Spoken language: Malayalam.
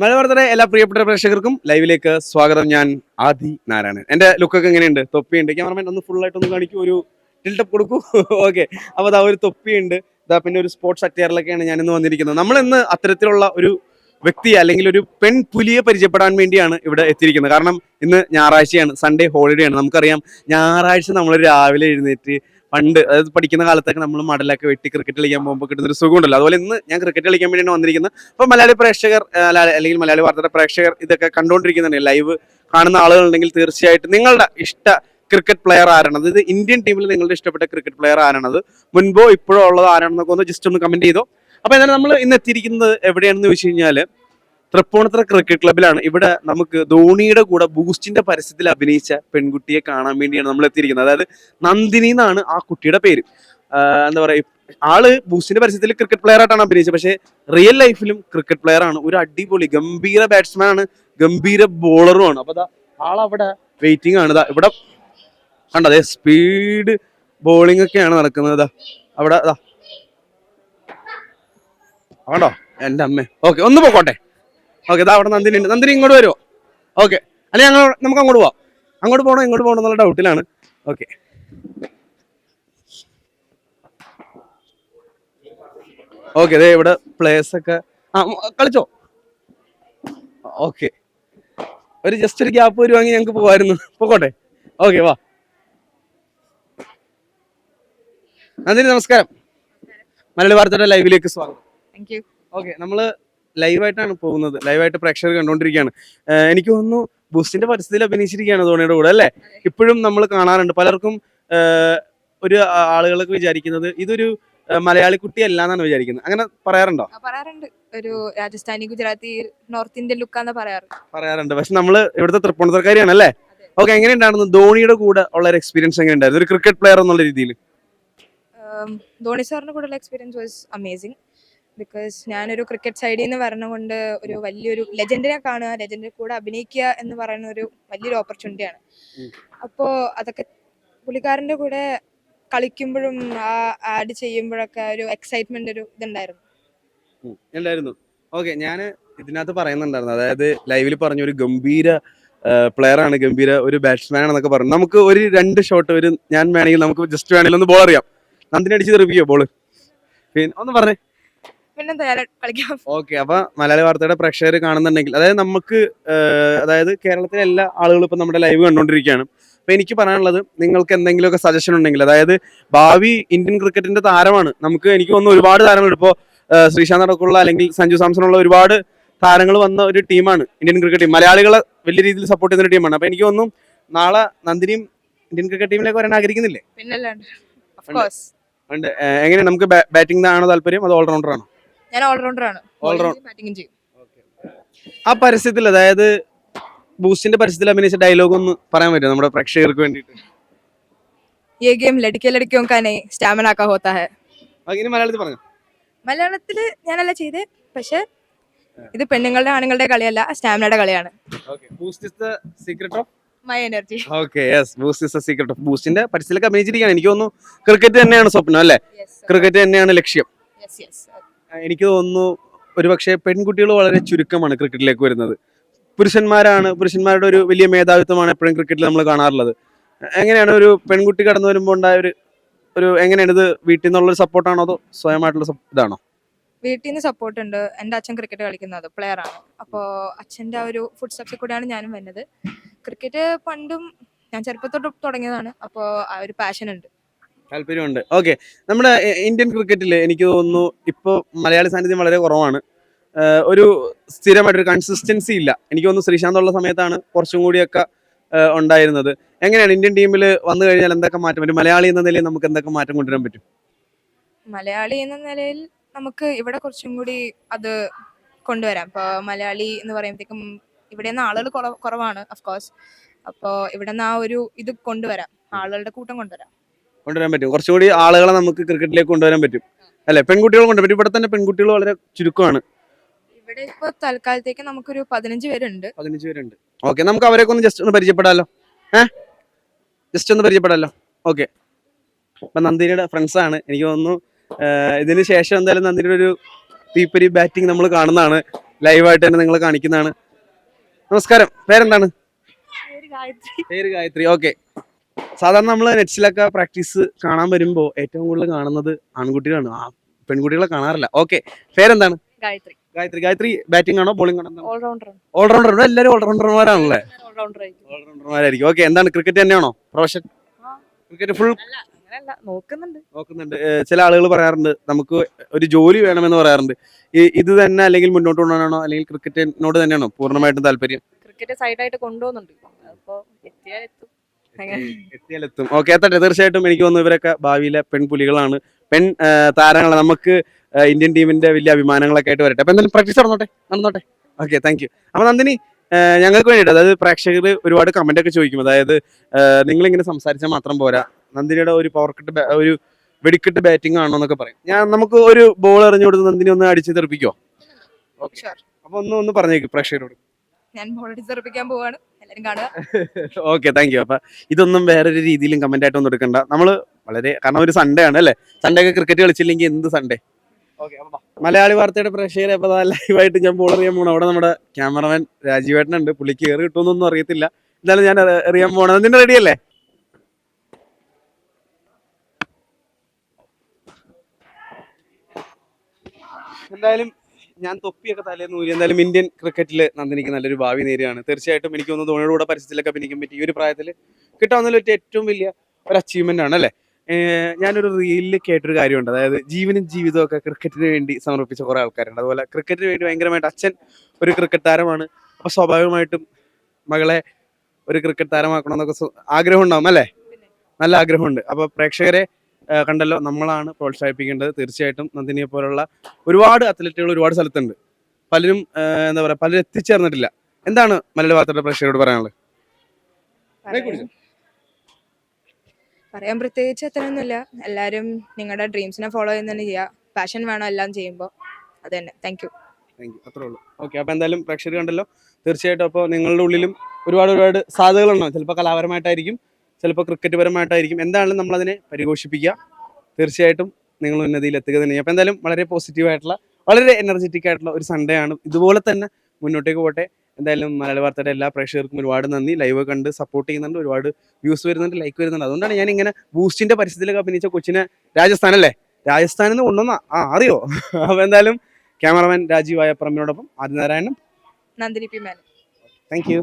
മലബാറത്തിലെ എല്ലാ പ്രിയപ്പെട്ട പ്രേക്ഷകർക്കും ലൈവിലേക്ക് സ്വാഗതം. ഞാൻ ആദി നാരായണൻ. എന്റെ ലുക്കൊക്കെ എങ്ങനെയുണ്ട്? തൊപ്പിയുണ്ട്. ക്യാമറമാൻ ഒന്ന് ഫുൾ ആയിട്ട് ഒന്ന് കാണിക്കൂ ഒരു ടിൽട്ടപ്പ് കൊടുക്കൂ. ഓക്കെ അപ്പൊ അതാ ഒരു തൊപ്പിയുണ്ട്. ഇതാ പിന്നെ ഒരു സ്പോർട്സ് അറ്റയറിലൊക്കെയാണ് ഞാൻ ഇന്ന് വന്നിരിക്കുന്നത്. നമ്മൾ ഇന്ന് അത്തരത്തിലുള്ള ഒരു വ്യക്തി അല്ലെങ്കിൽ ഒരു പെൺ പുലിയെ പരിചയപ്പെടാൻ വേണ്ടിയാണ് ഇവിടെ എത്തിയിരിക്കുന്നത്. കാരണം ഇന്ന് ഞായറാഴ്ചയാണ് സൺഡേ ഹോളിഡേ ആണ്. നമുക്കറിയാം ഞായറാഴ്ച നമ്മൾ രാവിലെ എഴുന്നേറ്റ് പണ്ട് അതായത് പഠിക്കുന്ന കാലത്തൊക്കെ നമ്മൾ മടലൊക്കെ വെട്ടി ക്രിക്കറ്റ് കളിക്കാൻ പോകുമ്പോൾ കിട്ടുന്ന ഒരു സുഖമുണ്ടല്ലോ. അതുപോലെ ഇന്ന് ഞാൻ ക്രിക്കറ്റ് കളിക്കാൻ വേണ്ടിയാണ് വന്നിരിക്കുന്നത്. അപ്പോൾ മലയാളി പ്രേക്ഷകർ അല്ലെങ്കിൽ മലയാളി വാർത്തയുടെ പ്രേക്ഷകർ ഇതൊക്കെ കണ്ടുകൊണ്ടിരിക്കുന്നുണ്ട്. ലൈവ് കാണുന്ന ആളുകളുണ്ടെങ്കിൽ തീർച്ചയായിട്ടും നിങ്ങളുടെ ഇഷ്ട ക്രിക്കറ്റ് പ്ലെയർ ആരാണ് അതായത് ഇന്ത്യൻ ടീമിൽ നിങ്ങളുടെ ഇഷ്ടപ്പെട്ട ക്രിക്കറ്റ് പ്ലെയർ ആരാണത്? മുൻപോ ഇപ്പോഴോ ഉള്ളത് ആരാണെന്നൊക്കെ ഒന്ന് ജസ്റ്റ് ഒന്ന് കമന്റ് ചെയ്തോ. അപ്പോൾ എന്തായാലും നമ്മൾ ഇന്ന് എത്തിയിരിക്കുന്നത് എവിടെയാണെന്ന് ചോദിച്ചു കഴിഞ്ഞാൽ തൃപ്പൂണിത്തുറ ക്രിക്കറ്റ് ക്ലബിലാണ് ഇവിടെ നമുക്ക് ധോണിയുടെ കൂടെ ബൂസ്റ്റിന്റെ പരസ്യത്തിൽ അഭിനയിച്ച പെൺകുട്ടിയെ കാണാൻ വേണ്ടിയാണ് നമ്മൾ എത്തിയിരിക്കുന്നത്. അതായത് നന്ദിനി എന്നാണ് ആ കുട്ടിയുടെ പേര്. എന്താ പറയാ ആൾ ബൂസ്റ്റിന്റെ പരസ്യത്തിൽ ക്രിക്കറ്റ് പ്ലെയർ ആയിട്ടാണ് അഭിനയിച്ചത്. പക്ഷേ റിയൽ ലൈഫിലും ക്രിക്കറ്റ് പ്ലെയർ ആണ്. ഒരു അടിപൊളി ഗംഭീര ബാറ്റ്സ്മാൻ ആണ് ഗംഭീര ബോളറും ആണ്. അപ്പൊ ആളവിടെ വെയിറ്റിംഗ് ആണ്. ദാ ഇവിടെ കണ്ടോ അതെ സ്പീഡ് ബോളിംഗ് ഒക്കെയാണ് നടക്കുന്നത്. അവിടെ കണ്ടോ എന്റെ അമ്മ. ഓക്കെ ഒന്ന് പോക്കോട്ടെ. ഓക്കെ ഇതാ അവിടെ നന്ദിനി ഉണ്ട്. നന്ദിനി ഇങ്ങോട്ട് വരുമോ ഓക്കെ. അല്ലെ ഞങ്ങൾ നമുക്ക് അങ്ങോട്ട് പോവാം. അങ്ങോട്ട് പോകണോ ഇങ്ങോട്ട് പോകണോ എന്നുള്ള ഡൗട്ടിലാണ്. ഓക്കെ. ഓക്കെ അതെ ഇവിടെ പ്ലേസ് ഒക്കെ. ആ കളിച്ചോ? ഓക്കെ. ഒരു ജസ്റ്റ് ഒരു ഗ്യാപ്പ് വരുവാണെങ്കിൽ ഞങ്ങൾക്ക് പോകായിരുന്നു പോകോട്ടെ ഓക്കെ വാ. നന്ദിനി നമസ്കാരം. മലയാളി വാർത്തയുടെ ലൈവിലേക്ക് സ്വാഗതം. ഓക്കെ നമ്മൾ ലൈവായിട്ടാണ് പോകുന്നത്. ലൈവായിട്ട് പ്രേക്ഷകർ കണ്ടുകൊണ്ടിരിക്കുകയാണ് എനിക്ക് തോന്നുന്നു ബൂസ്റ്റിന്റെ പരിസ്ഥിതിയിൽ അഭിനയിച്ചിരിക്കുകയാണ് ധോണിയുടെ കൂടെ അല്ലേ? ഇപ്പോഴും നമ്മൾ കാണാറുണ്ട്. പലർക്കും ഒരു ആളുകളൊക്കെ വിചാരിക്കുന്നത് ഇതൊരു മലയാളി കുട്ടി അല്ല എന്നാണ് വിചാരിക്കുന്നത്. അങ്ങനെ പറയാറുണ്ടോ? പറയാറുണ്ട്. ഒരു Rajasthani Gujarati north Indian look പറയാറ്. പറയാറുണ്ട്. പക്ഷെ നമ്മൾ ഇവിടുത്തെ തൃപ്പൂണിത്തർക്കാരിയാണ് അല്ലേ? ഓക്കെ എങ്ങനെയുണ്ടായിരുന്നു ധോണിയുടെ കൂടെ ഉള്ള ഒരു എക്സ്പീരിയൻസ് എങ്ങനെയുണ്ടായിരുന്നു ഒരു ക്രിക്കറ്റ് പ്ലെയർ എന്നുള്ള രീതിയിൽ ധോണി സാറിന്റെ കൂടെയുള്ള എക്സ്പീരിയൻസ് വാസ് അമേസിങ് ബിക്കോസ് ഞാനൊരു ക്രിക്കറ്റ് സൈഡിൽ നിന്ന് വരണം ഒരു വലിയൊരു ലെജൻഡിനെ കാണുക ലെജൻഡിനെ കൂടെ അഭിനയിക്കുക എന്ന് പറയുന്ന ഒരു വലിയൊരു ഓപ്പർച്യൂണിറ്റിയാണ്. അപ്പോൾ അതൊക്കെ പുള്ളിക്കാരന്റെ കൂടെ കളിക്കുമ്പോഴും ആ ആഡ് ചെയ്യുമ്പോഴൊക്കെ ഒരു എക്സൈറ്റ്മെന്റ് ഒരു ഇതുണ്ടായിരുന്നു. ഉണ്ടായിരുന്നു. ഓക്കെ ഞാൻ ഇതിനകത്ത് പറയുന്നുണ്ടായിരുന്നു. അതായത് ലൈവിൽ പറഞ്ഞ ഒരു ഗംഭീര പ്ലെയർ ആണ് ഗംഭീര ഒരു ബാറ്റ്സ്മാൻ ആണെന്നൊക്കെ പറഞ്ഞു. നമുക്ക് ഒരു രണ്ട് ഷോട്ട് ഒരു ഞാൻ വേണമെങ്കിൽ നമുക്ക് ജസ്റ്റ് വേണമെങ്കിൽ ഒന്ന് ബോൾ അറിയാം. നന്ദിനി അടിച്ച് തെറിപ്പിക്കോ ബോൾ പിന്നെ ഒന്ന് പറഞ്ഞേ. പിന്നെന്താ ഞാൻ കളിക്കാം. ഓക്കെ അപ്പൊ മലയാളി വാർത്തയുടെ പ്രേക്ഷകർ കാണുന്നുണ്ടെങ്കിൽ അതായത് നമുക്ക് അതായത് കേരളത്തിലെ എല്ലാ ആളുകളും ഇപ്പൊ നമ്മുടെ ലൈവ് കണ്ടുകൊണ്ടിരിക്കുകയാണ് അപ്പൊ എനിക്ക് പറയാനുള്ളത് നിങ്ങൾക്ക് എന്തെങ്കിലുമൊക്കെ സജഷൻ ഉണ്ടെങ്കിൽ അതായത് ഭാവി ഇന്ത്യൻ ക്രിക്കറ്റിന്റെ താരമാണ് നമുക്ക് എനിക്ക് തോന്നുന്നു ഒരുപാട് താരങ്ങൾ ഇപ്പോൾ ശ്രീശാന്ത് അടക്കമുള്ള അല്ലെങ്കിൽ സഞ്ജു സാംസൺ ഉള്ള ഒരുപാട് താരങ്ങൾ വന്ന ഒരു ടീമാണ് ഇന്ത്യൻ ക്രിക്കറ്റ് ടീം. മലയാളികളെ വലിയ രീതിയിൽ സപ്പോർട്ട് ചെയ്യുന്ന ഒരു ടീമാണ്. അപ്പൊ എനിക്ക് തോന്നുന്നു നാളെ നന്ദിനിയും ഇന്ത്യൻ ക്രിക്കറ്റ് ടീമിലേക്ക് വരാൻ ആഗ്രഹിക്കുന്നില്ലേ? എങ്ങനെയാണ് ഉണ്ട്. എങ്ങനെ? നമുക്ക് ബാറ്റിംഗ് ആണോ താല്പര്യം? അത് ഓൾറൗണ്ടർ ആണോ? ഞാൻ ഓൾറൗണ്ടർ ആണ് All round. ബാറ്റിംഗും ചെയ്യും ആ പരസ്യത്തിൽ അതായത് ബൂസ്റ്റിന്റെ പരസ്യത്തിൽ അഭിനയിച്ച ഡയലോഗ് ഒന്ന് പറയാൻ പറ്റുമോ നമ്മുടെ പ്രേക്ഷകർക്ക് വേണ്ടിയിട്ട് ये गेम लड़के लड़कियों का नहीं स्टामिना का होता है അങ്ങനെ മലയാളത്തിൽ പറഞ്ഞു മലയാളത്തില് ഞാനല്ല ചെയ്തേ പക്ഷെ ഇത് പെണ്ണുങ്ങളുടെ ആണുങ്ങളുടെ കളിയല്ല സ്റ്റാമിനയുടെ കളിയാണ് Boost is the secret of my energy okay yes Boost is the secret of ബൂസ്റ്റിന്റെ പരസ്യത്തിലൊക്കെ അഭിനയിച്ചിരിക്കുകയാണ് എനിക്ക് തോന്നുന്നു ക്രിക്കറ്റ് തന്നെയാണ് സ്വപ്നം അല്ലേ ക്രിക്കറ്റ് തന്നെയാണ് ലക്ഷ്യം ആ, എനിക്ക് തോന്നുന്നു ഒരുപക്ഷെ പെൺകുട്ടികൾ വളരെ ചുരുക്കമാണ് ക്രിക്കറ്റിലേക്ക് വരുന്നത്. പുരുഷന്മാരാണ് പുരുഷന്മാരുടെ ഒരു വലിയ മേധാവിത്വമാണ് എപ്പോഴും ക്രിക്കറ്റിൽ നമ്മൾ കാണാറുള്ളത്. എങ്ങനെയാണ് ഒരു പെൺകുട്ടി കടന്നു വരുമ്പോൾ ഉണ്ടായ ഒരു ഒരു എങ്ങനെയാണ് ഇത് വീട്ടിൽ നിന്നുള്ള സപ്പോർട്ടാണോ അതോ സ്വയമായിട്ടുള്ള ഇതാണോ? വീട്ടിൽ നിന്ന് സപ്പോർട്ട് ഉണ്ട് എന്റെ അച്ഛൻ ക്രിക്കറ്റ് കളിക്കുന്നത് പ്ലെയർ ആണ്. അപ്പോൾ അച്ഛന്റെ ആ ഒരു ഫുഡ് സ്റ്റെപ്സിൽ കൂടെയാണ് ഞാനും വന്നത് ക്രിക്കറ്റ് പണ്ടും ഞാൻ ചെറുപ്പത്തോട്ട് തുടങ്ങിയതാണ്. അപ്പോൾ ആ ഒരു പാഷൻ ഉണ്ട്. താല്പര്യമുണ്ട്. ഓക്കെ നമ്മുടെ ഇന്ത്യൻ ക്രിക്കറ്റിൽ എനിക്ക് തോന്നുന്നു ഇപ്പോൾ മലയാളി സാന്നിധ്യം വളരെ കുറവാണ്. ഒരു സ്ഥിരമായിട്ടൊരു കൺസിസ്റ്റൻസി ഇല്ല. എനിക്ക് തോന്നുന്നു ശ്രീശാന്ത് ഉള്ള സമയത്താണ് കുറച്ചും കൂടിയൊക്കെ ഉണ്ടായിരുന്നത്. എങ്ങനെയാണ് ഇന്ത്യൻ ടീമിൽ വന്നു കഴിഞ്ഞാൽ എന്തൊക്കെ മാറ്റം? വരും മലയാളി എന്ന നിലയിൽ നമുക്ക് എന്തൊക്കെ മാറ്റം കൊണ്ടുവരാൻ പറ്റും? മലയാളി എന്ന നിലയിൽ നമുക്ക് ഇവിടെ കുറച്ചും കൂടി അത് കൊണ്ടുവരാം. ഇപ്പോൾ മലയാളി എന്ന് പറയുമ്പോഴത്തേക്കും ഇവിടെ നിന്ന് ആളുകൾ കുറവ് കുറവാണ് അഫ്കോഴ്സ് അപ്പോൾ ഇവിടെ നിന്ന് ആ ഒരു ഇത് കൊണ്ടുവരാം. ആളുകളുടെ കൂട്ടം കൊണ്ടുവരാം. കൊണ്ടുവരാൻ പറ്റും. കുറച്ചുകൂടി ആളുകളെ നമുക്ക് ക്രിക്കറ്റിലേക്ക് കൊണ്ടുവരാൻ പറ്റും. അല്ലെ? പെൺകുട്ടികൾ കൊണ്ടുവരാൻ പറ്റും. ഇവിടെ തന്നെ പെൺകുട്ടികൾ വളരെ ചുരുക്കമാണ്. ഇവിടെ ഇപ്പോ തൽക്കാലത്തേക്ക് നമുക്കൊരു പതിനഞ്ച് പേരുണ്ട്. പതിനഞ്ച് പേരുണ്ട്. ഓക്കെ നമുക്ക് അവരെയൊക്കെ ഒന്ന് ജസ്റ്റ് ഒന്ന് പരിചയപ്പെടാലോ. ഏ? ജസ്റ്റ് ഒന്ന് പരിചയപ്പെടാലോ. ഓക്കെ അപ്പൊ നന്ദിനിയുടെ ഫ്രണ്ട്സ് ആണ്. എനിക്ക് തോന്നുന്നു ഇതിന് ശേഷം എന്തായാലും നന്ദിനിയുടെ ഒരു തീപ്പരി ബാറ്റിംഗ് നമ്മൾ കാണുന്നതാണ്. ലൈവായിട്ട് തന്നെ നിങ്ങൾ കാണിക്കുന്നതാണ്. നമസ്കാരം. പേരെന്താണ്? പേര് ഗായത്രി. ഓക്കെ സാധാരണ നമ്മൾ നെറ്റ്സിലൊക്കെ പ്രാക്ടീസ് കാണാൻ വരുമ്പോൾ ഏറ്റവും കൂടുതൽ കാണുന്നത് ആൺകുട്ടികളാണ്. ആ പെൺകുട്ടികളെ കാണാറില്ല. ഓക്കെ. പേരെന്താണ്? ഗായത്രി. ഗായത്രി. ഗായത്രി ബാറ്റിംഗ് ആണോ ബോളിംഗ് ആണോ? ഓൾറൗണ്ടർ ഓൾറൗണ്ടർ എല്ലാവരും ഓൾറൗണ്ടർമാരാണല്ലേ ഓൾറൗണ്ടർ ഓൾറൗണ്ടർമാരായിരിക്കും ഓക്കെ എന്താണ് ക്രിക്കറ്റ് തന്നെയാണോ? പ്രൊഫഷൻ ക്രിക്കറ്റ് ഫുൾ നോക്കുന്നുണ്ട്. നോക്കുന്നുണ്ട്. ചില ആളുകൾ പറയാറുണ്ട് നമുക്ക് ഒരു ജോലി വേണമെന്ന് പറയാറുണ്ട്. ഇത് തന്നെ അല്ലെങ്കിൽ മുന്നോട്ട് കൊണ്ടുപോകണോ അല്ലെങ്കിൽ ക്രിക്കറ്റിനോട് തന്നെയാണോ പൂർണമായിട്ടും താല്പര്യം? ക്രിക്കറ്റ് സൈഡായിട്ട് കൊണ്ടുപോകുന്നുണ്ട്. അപ്പൊ എത്തിയാൽ എത്തും. എത്തിയാലെത്തും. ഓക്കെ എത്തട്ടെ. തീർച്ചയായിട്ടും എനിക്ക് തോന്നുന്നു ഇവരൊക്കെ ഭാവിയിലെ പെൺപുലികളാണ്. പെൺ താരങ്ങളെ നമുക്ക് ഇന്ത്യൻ ടീമിന്റെ വലിയ അഭിമാനങ്ങളൊക്കെ ആയിട്ട് വരട്ടെ. അപ്പൊ എന്തായാലും പ്രാക്ടീസ് നടന്നോട്ടെ? നടന്നോട്ടെ? ഓക്കെ താങ്ക് യു അപ്പൊ നന്ദിനി ഞങ്ങൾക്ക് വേണ്ടിയിട്ട് അതായത് പ്രേക്ഷകർ ഒരുപാട് കമന്റ് ഒക്കെ ചോദിക്കും. അതായത് നിങ്ങൾ ഇങ്ങനെ സംസാരിച്ചാൽ മാത്രം പോരാ. നന്ദിനിയുടെ ഒരു പവർ കട്ട് ഒരു വെടിക്കെട്ട് ബാറ്റിംഗ് ആണോ എന്നൊക്കെ പറയും. ഞാൻ നമുക്ക് ഒരു ബോൾ എറിഞ്ഞു കൊടുത്ത് നന്ദിനി ഒന്ന് അടിച്ച് തെറിപ്പിക്കോ അപ്പൊ ഒന്ന് ഒന്ന് പറഞ്ഞേക്ക് പ്രേക്ഷകരോട്. ഞാൻ ബോൾ അടിച്ച് തെറിപ്പിക്കാൻ പോവാണ്. എല്ലാരും കാണുക. ഓക്കെ താങ്ക് യു അപ്പൊ ഇതൊന്നും വേറൊരു രീതിയിലും കമന്റ് ആയിട്ട് ഒന്നും എടുക്കണ്ട. നമ്മൾ വളരെ കാരണം ഒരു സൺഡേ ആണ് അല്ലേ? സൺഡേ ഒക്കെ ക്രിക്കറ്റ് കളിച്ചില്ലെങ്കിൽ എന്ത് സൺഡേ മലയാളി വാർത്തയുടെ പ്രേക്ഷകരെ അപ്പൊ ലൈവായിട്ട് ഞാൻ ബോൾ അറിയാൻ പോകണം അവിടെ നമ്മുടെ ക്യാമറമാൻ രാജീവേട്ടൻ ഉണ്ട്. പുള്ളിക്ക് കയറി കിട്ടുമെന്നൊന്നും അറിയത്തില്ല. എന്തായാലും ഞാൻ അറിയാൻ പോകണം റെഡിയല്ലേ റെഡി അല്ലേ? എന്തായാലും ഞാൻ തൊപ്പിയൊക്കെ തലേന്ന് ഊരി എന്തായാലും ഇന്ത്യൻ ക്രിക്കറ്റിൽ നന്ദിനിക്ക് നല്ലൊരു ഭാവി നേരെയാണ്. തീർച്ചയായിട്ടും എനിക്ക് തോന്നുന്നു ധോണിയുടെ കൂടെ പരസ്യത്തിലൊക്കെ അഭിനയിക്കാൻ പറ്റി. ഈ ഒരു പ്രായത്തിൽ കിട്ടാവുന്നതിൽ ഏറ്റവും വലിയ ഒരു അച്ചീവ്മെന്റ് ആണ് അല്ലേ? ഞാനൊരു റീലിൽ കേട്ടൊരു കാര്യമുണ്ട്. അതായത് ജീവനും ജീവിതവും ഒക്കെ ക്രിക്കറ്റിന് വേണ്ടി സമർപ്പിച്ച കുറെ ആൾക്കാരുണ്ട്. അതുപോലെ ക്രിക്കറ്റിന് വേണ്ടി ഭയങ്കരമായിട്ട് അച്ഛൻ ഒരു ക്രിക്കറ്റ് താരമാണ്. അപ്പോൾ സ്വാഭാവികമായിട്ടും മകളെ ഒരു ക്രിക്കറ്റ് താരമാക്കണം എന്നൊക്കെ ആഗ്രഹം ഉണ്ടാവും അല്ലേ? നല്ല ആഗ്രഹമുണ്ട്. അപ്പൊ പ്രേക്ഷകരെ കണ്ടല്ലോ നമ്മളാണ് പ്രോത്സാഹിപ്പിക്കേണ്ടത്. തീർച്ചയായിട്ടും നന്ദിനിയെ പോലുള്ള ഒരുപാട് അത്ലറ്റുകൾ ഒരുപാട് സ്ഥലത്തുണ്ട്. പലരും എന്താ പറയാ പലരും എത്തിച്ചേർന്നിട്ടില്ല. എന്താണ് മലയാള വാർത്തയുടെ പ്രേക്ഷകരോട് പറയാനുള്ളത്? പറയാൻ- പ്രത്യേകിച്ച് അത്രയൊന്നുമില്ല. എല്ലാവരും നിങ്ങളുടെ ഡ്രീംസിനെ ഫോളോ ചെയ്യുന്ന ചെയ്യുക. പാഷൻ വേണം എല്ലാം ചെയ്യുമ്പോൾ. അത് തന്നെ. താങ്ക് യു താങ്ക് യു അത്രേ ഉള്ളൂ. ഓക്കെ അപ്പോൾ എന്തായാലും പ്രേക്ഷകർ കണ്ടല്ലോ. തീർച്ചയായിട്ടും അപ്പോൾ നിങ്ങളുടെ ഉള്ളിലും ഒരുപാട് ഒരുപാട് സാധ്യതകളുണ്ടാവും. ചിലപ്പോൾ കലാപരമായിട്ടായിരിക്കും. ചിലപ്പോൾ ക്രിക്കറ്റ് പരമായിട്ടായിരിക്കും. എന്താണെങ്കിലും നമ്മളതിനെ പരിഘോഷിപ്പിക്കുക തീർച്ചയായിട്ടും നിങ്ങൾ ഉന്നതിയിൽ എത്തുക തന്നെ അപ്പോൾ എന്തായാലും വളരെ പോസിറ്റീവ് ആയിട്ടുള്ള വളരെ എനർജറ്റിക് ആയിട്ടുള്ള ഒരു സൺഡേ ആണ്. ഇതുപോലെ തന്നെ മുന്നോട്ടേക്ക് പോട്ടെ. എന്തായാലും മലയാള വാർത്തയുടെ എല്ലാ പ്രേക്ഷകർക്കും ഒരുപാട് നന്ദി. ലൈവ് കണ്ട് സപ്പോർട്ട് ചെയ്യുന്നുണ്ട്. ഒരുപാട് വ്യൂസ് വരുന്നുണ്ട് ലൈക്ക് വരുന്നുണ്ട്. അതുകൊണ്ടാണ് ഞാൻ ഇങ്ങനെ ബൂസ്റ്റിന്റെ പരിസ്ഥിതിയിലൊക്കെ അഭിനയിച്ച കൊച്ചിനെ രാജസ്ഥാൻ അല്ലേ? രാജസ്ഥാനിൽ നിന്ന് കൊണ്ടുവന്ന. ആ അറിയോ? അപ്പോൾ എന്തായാലും ക്യാമറമാൻ രാജീവ് ആയ പറമ്പിനോടൊപ്പം Adinarayanan Nandini P Menon thank you